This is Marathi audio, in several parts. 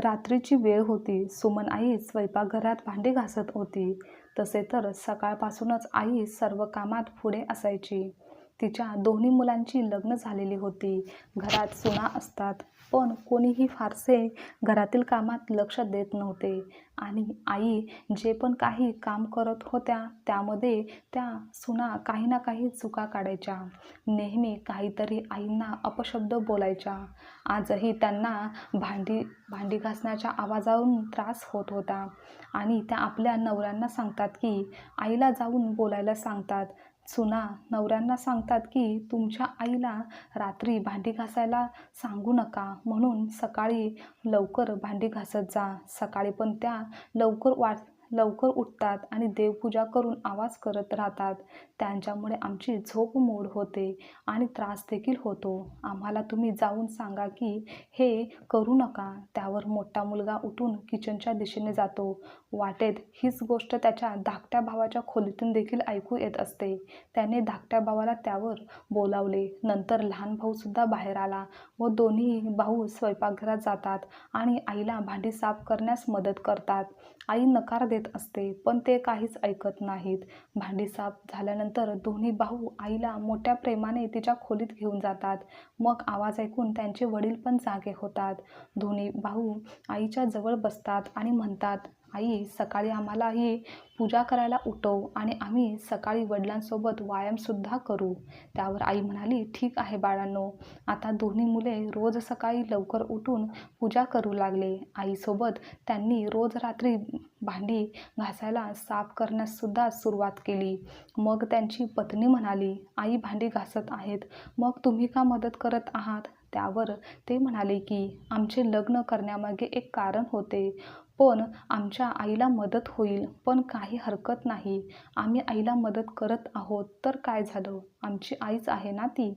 रात्रीची वेळ होती. सुमन आई स्वयंपाकघरात भांडी घासत होती. तसे तर सकाळपासूनच आई सर्व कामात पुढे असायची. तिच्या दोन्ही मुलांची लग्न झालेली होती. घरात सुना असतात पण कोणीही फारसे घरातील कामात लक्ष देत नव्हते. आणि आई जे पण काही काम करत होत्या त्यामध्ये त्या सुना काही ना काही चुका काढायच्या. नेहमी काहीतरी आईंना अपशब्द बोलायच्या. आजही त्यांना भांडी भांडी घासण्याच्या आवाजावरून त्रास होत होता. आणि त्या आपल्या नवऱ्यांना सांगतात की आईला जाऊन बोलायला सांगतात. सुना नवऱ्यांना सांगतात की तुमच्या आईला रात्री भांडी घासायला सांगू नका. म्हणून सकाळी लवकर भांडी घासत जा. सकाळी पण त्या लवकर वाट लवकर उठतात आणि देवपूजा करून आवाज करत राहतात. त्यांच्यामुळे आमची झोप मोड होते आणि त्रास देखील होतो. आम्हाला तुम्ही जाऊन सांगा की हे करू नका. त्यावर मोठा मुलगा उठून किचनच्या दिशेने जातो. वाटेत हीच गोष्ट त्याच्या धाकट्या भावाच्या खोलीतून देखील ऐकू येत असते. त्याने धाकट्या भावाला त्यावर बोलावले. नंतर लहान भाऊसुद्धा बाहेर आला व दोन्ही भाऊ स्वयंपाकघरात जातात आणि आईला भांडी साफ करण्यास मदत करतात. आई नकार देत असते. पण ते काहीच ऐकत नाहीत. भांडी साफ झाल्यानंतर दोन्ही भाऊ आईला मोठ्या प्रेमाने तिच्या खोलीत घेऊन जातात. मग आवाज ऐकून त्यांचे वडील पण जागे होतात. दोन्ही भाऊ आईच्या जवळ बसतात आणि म्हणतात आई सकाळी आम्हालाही पूजा करायला उठव आणि आम्ही सकाळी वडिलांसोबत व्यायामसुद्धा करू. त्यावर आई म्हणाली ठीक आहे बाळांनो आता दोन्ही मुले रोज सकाळी लवकर उठून पूजा करू लागले. आईसोबत त्यांनी रोज रात्री भांडी घासायला साफ करण्याससुद्धा सुरुवात केली. मग त्यांची पत्नी म्हणाली आई भांडी घासत आहेत मग तुम्ही का मदत करत आहात? त्यावर ते म्हणाले की आमचे लग्न करण्यामागे एक कारण होते. पण आमच्या आईला मदत होईल पण काही हरकत नाही. आम्ही आईला मदत करत आहोत तर काय झालं? आमची आईच आहे ना ती?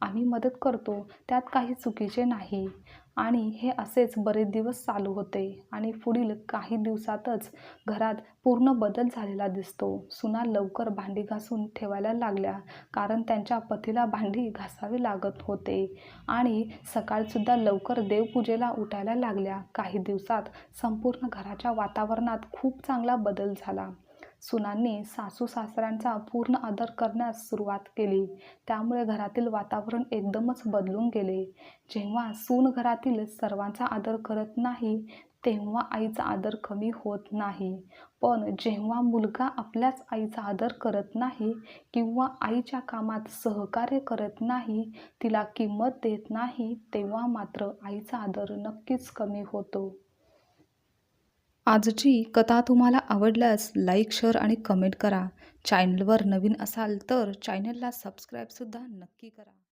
आम्ही मदत करतो त्यात काही चुकीचे नाही. आणि हे असेच बरेच दिवस चालू होते आणि पुढील काही दिवसातच घरात पूर्ण बदल झालेला दिसतो. सुना लवकर भांडी घासून ठेवायला लागल्या कारण त्यांच्या पतीला भांडी घासावी लागत होते. आणि सकाळसुद्धा लवकर देवपूजेला उठायला लागल्या. काही दिवसात संपूर्ण घराच्या वातावरणात खूप चांगला बदल झाला. सुनांनी सासू सासऱ्यांचा पूर्ण आदर करण्यास सुरुवात केली. त्यामुळे घरातील वातावरण एकदमच बदलून गेले. जेव्हा सून घरातील सर्वांचा आदर करत नाही तेव्हा आईचा आदर कमी होत नाही. पण जेव्हा मुलगा आपल्याच आईचा आदर करत नाही किंवा आईच्या कामात सहकार्य करत नाही तिला किंमत देत नाही तेव्हा मात्र आईचा आदर नक्कीच कमी होतो. आजची कथा तुम्हाला आवडल्यास लाईक शेअर आणि कमेंट करा. चॅनलवर नवीन असाल तर चॅनलला सबस्क्राईबसुद्धा नक्की करा.